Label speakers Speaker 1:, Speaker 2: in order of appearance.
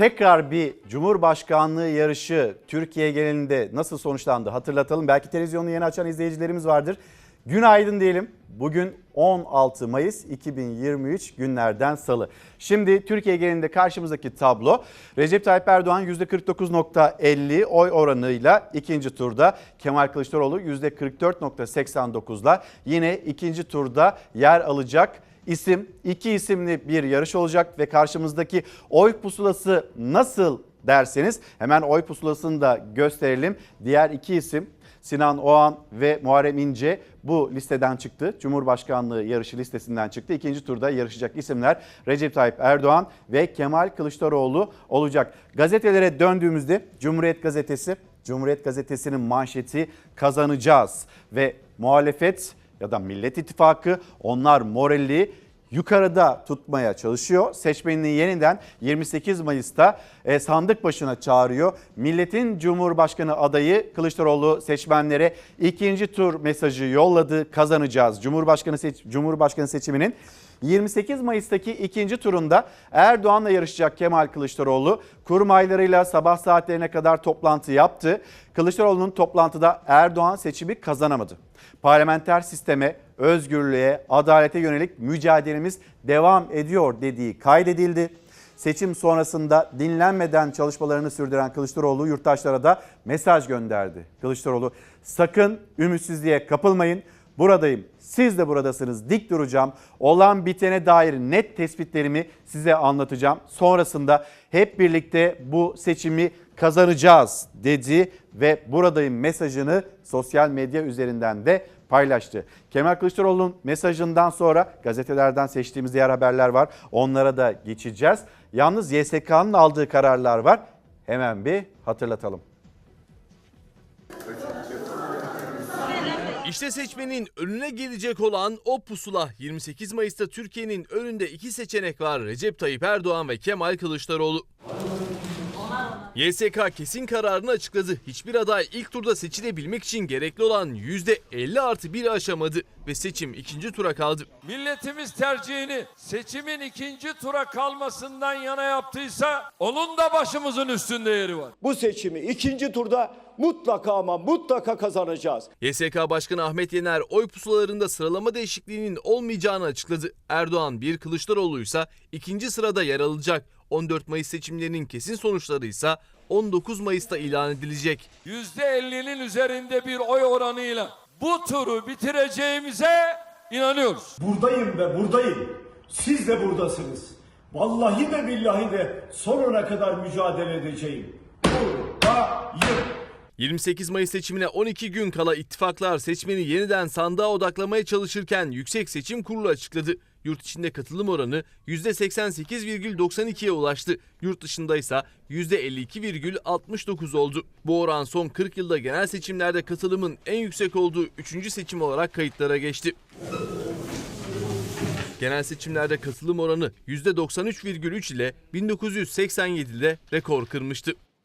Speaker 1: tekrar bir Cumhurbaşkanlığı yarışı Türkiye genelinde nasıl sonuçlandı hatırlatalım. Belki televizyonu yeni açan izleyicilerimiz vardır. Günaydın diyelim. Bugün 16 Mayıs 2023 günlerden salı. Şimdi Türkiye genelinde karşımızdaki tablo Recep Tayyip Erdoğan %49.50 oy oranıyla ikinci turda Kemal Kılıçdaroğlu %44.89'la yine ikinci turda yer alacak isim. iki isimli bir yarış olacak ve karşımızdaki oy pusulası nasıl derseniz hemen oy pusulasını da gösterelim. Diğer iki isim Sinan Oğan ve Muharrem İnce bu listeden çıktı. Cumhurbaşkanlığı yarışı listesinden çıktı. İkinci turda yarışacak isimler Recep Tayyip Erdoğan ve Kemal Kılıçdaroğlu olacak. Gazetelere döndüğümüzde Cumhuriyet Gazetesi, Cumhuriyet Gazetesi'nin manşeti kazanacağız ve muhalefet ya da Millet İttifakı onlar moralli yukarıda tutmaya çalışıyor. Seçmenini yeniden 28 Mayıs'ta e, sandık başına çağırıyor. Milletin Cumhurbaşkanı adayı Kılıçdaroğlu seçmenlere ikinci tur mesajı yolladı. Kazanacağız. Cumhurbaşkanı seç, Cumhurbaşkanı seçiminin 28 Mayıs'taki ikinci turunda Erdoğan'la yarışacak Kemal Kılıçdaroğlu kurmaylarıyla sabah saatlerine kadar toplantı yaptı. Kılıçdaroğlu'nun toplantıda Erdoğan seçimi kazanamadı. Parlamenter sisteme, özgürlüğe, adalete yönelik mücadelemiz devam ediyor dediği kaydedildi. Seçim sonrasında dinlenmeden çalışmalarını sürdüren Kılıçdaroğlu yurttaşlara da mesaj gönderdi. Kılıçdaroğlu sakın ümitsizliğe kapılmayın. Buradayım. Siz de buradasınız. Dik duracağım. Olan bitene dair net tespitlerimi size anlatacağım. Sonrasında hep birlikte bu seçimi kazanacağız dedi ve buradayım mesajını sosyal medya üzerinden de paylaştı. Kemal Kılıçdaroğlu'nun mesajından sonra gazetelerden seçtiğimiz diğer haberler var. Onlara da geçeceğiz. Yalnız YSK'nın aldığı kararlar var. Hemen bir hatırlatalım.
Speaker 2: İşte seçmenin önüne gelecek olan o pusula 28 Mayıs'ta Türkiye'nin önünde iki seçenek var. Recep Tayyip Erdoğan ve Kemal Kılıçdaroğlu. YSK kesin kararını açıkladı. Hiçbir aday ilk turda seçilebilmek için gerekli olan %50 artı 1'i aşamadı ve seçim ikinci tura kaldı.
Speaker 3: Milletimiz tercihini seçimin ikinci tura kalmasından yana yaptıysa onun da başımızın üstünde yeri var.
Speaker 4: Bu seçimi ikinci turda mutlaka ama mutlaka kazanacağız.
Speaker 2: YSK Başkanı Ahmet Yener oy pusulalarında sıralama değişikliğinin olmayacağını açıkladı. Erdoğan bir Kılıçdaroğlu ise ikinci sırada yer alacak. 14 Mayıs seçimlerinin kesin sonuçları ise 19 Mayıs'ta ilan edilecek.
Speaker 3: %50'nin üzerinde bir oy oranıyla bu turu bitireceğimize inanıyoruz.
Speaker 5: Buradayım ve buradayım. Siz de buradasınız. Vallahi de billahi de sonuna kadar mücadele edeceğim. Buradayım.
Speaker 2: 28 Mayıs seçimine 12 gün kala ittifaklar seçmeni yeniden sandığa odaklamaya çalışırken Yüksek Seçim Kurulu açıkladı. Yurt içinde katılım oranı %88,92'ye ulaştı. Yurt dışında ise %52,69 oldu. Bu oran son 40 yılda genel seçimlerde katılımın en yüksek olduğu 3. seçim olarak kayıtlara geçti. Genel seçimlerde katılım oranı %93,3 ile 1987'de rekor kırmıştı.